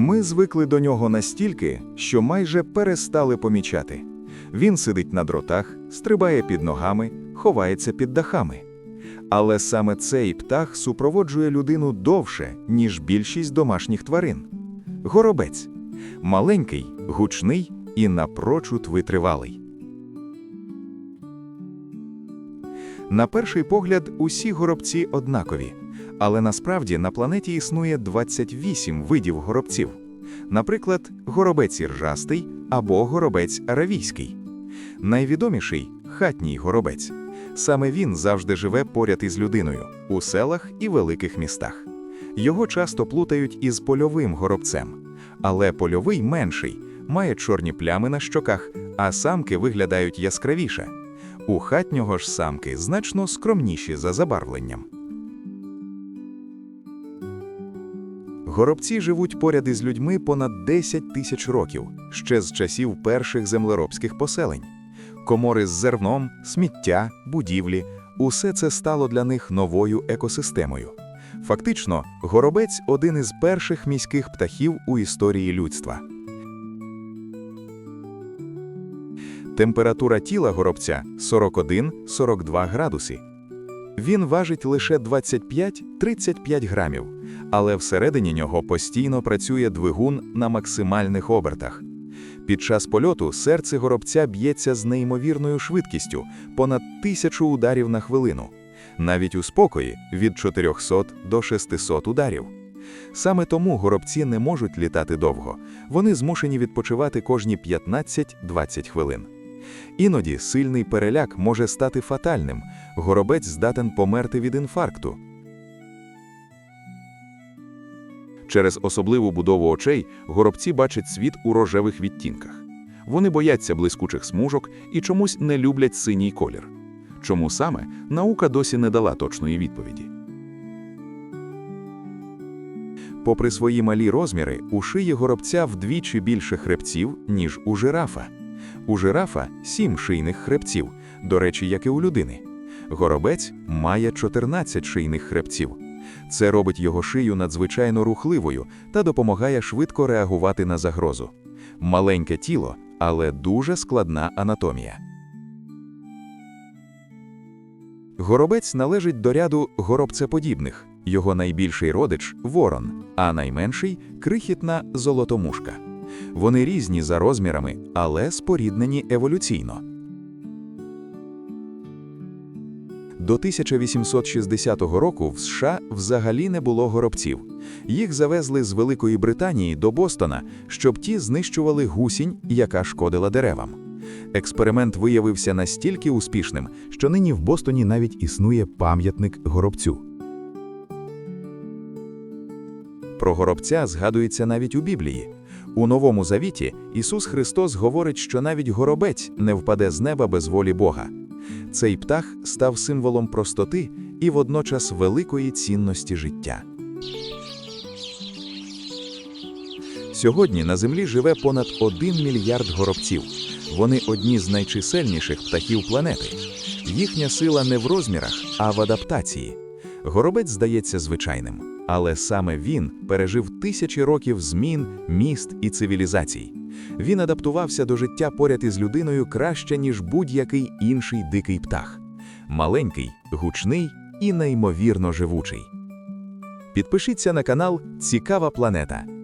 Ми звикли до нього настільки, що майже перестали помічати. Він сидить на дротах, стрибає під ногами, ховається під дахами. Але саме цей птах супроводжує людину довше, ніж більшість домашніх тварин. Горобець маленький, гучний і напрочуд витривалий. На перший погляд, усі горобці однакові, але насправді на планеті існує 28 видів горобців. Наприклад, горобець іржастий або горобець аравійський. Найвідоміший хатній горобець. Саме він завжди живе поряд із людиною у селах і великих містах. Його часто плутають із польовим горобцем, але польовий менший, має чорні плями на щоках, а самки виглядають яскравіше. У хатнього ж самки значно скромніші за забарвленням. Горобці живуть поряд із людьми понад 10 тисяч років, ще з часів перших землеробських поселень. Комори з зерном, сміття, будівлі усе це стало для них новою екосистемою. Фактично, горобець один із перших міських птахів у історії людства. Температура тіла горобця 41-42 градуси. Він важить лише 25-35 грамів, але всередині нього постійно працює двигун на максимальних обертах. Під час польоту серце горобця б'ється з неймовірною швидкістю понад тисячу ударів на хвилину, навіть у спокої від 400 до 600 ударів. Саме тому горобці не можуть літати довго, вони змушені відпочивати кожні 15-20 хвилин. Іноді сильний переляк може стати фатальним, горобець здатен померти від інфаркту. Через особливу будову очей горобці бачать світ у рожевих відтінках. Вони бояться блискучих смужок і чомусь не люблять синій колір. Чому саме наука досі не дала точної відповіді. Попри свої малі розміри, у шиї горобця вдвічі більше хребців, ніж у жирафа. У жирафа сім шийних хребців, до речі, як і у людини. Горобець має 14 шийних хребців. Це робить його шию надзвичайно рухливою та допомагає швидко реагувати на загрозу. Маленьке тіло, але дуже складна анатомія. Горобець належить до ряду горобцеподібних. Його найбільший родич ворон, а найменший крихітна золотомушка. Вони різні за розмірами, але споріднені еволюційно. До 1860 року в США взагалі не було горобців. Їх завезли з Великої Британії до Бостона, щоб ті знищували гусінь, яка шкодила деревам. Експеримент виявився настільки успішним, що нині в Бостоні навіть існує пам'ятник горобцю. Про горобця згадується навіть у Біблії. У Новому Завіті Ісус Христос говорить, що навіть горобець не впаде з неба без волі Бога. Цей птах став символом простоти і водночас великої цінності життя. Сьогодні на землі живе понад 1 мільярд горобців. Вони одні з найчисельніших птахів планети. Їхня сила не в розмірах, а в адаптації. Горобець здається звичайним, але саме він пережив тисячі років змін, міст і цивілізацій. Він адаптувався до життя поряд із людиною краще, ніж будь-який інший дикий птах. Маленький, гучний і неймовірно живучий. Підпишіться на канал Цікава планета.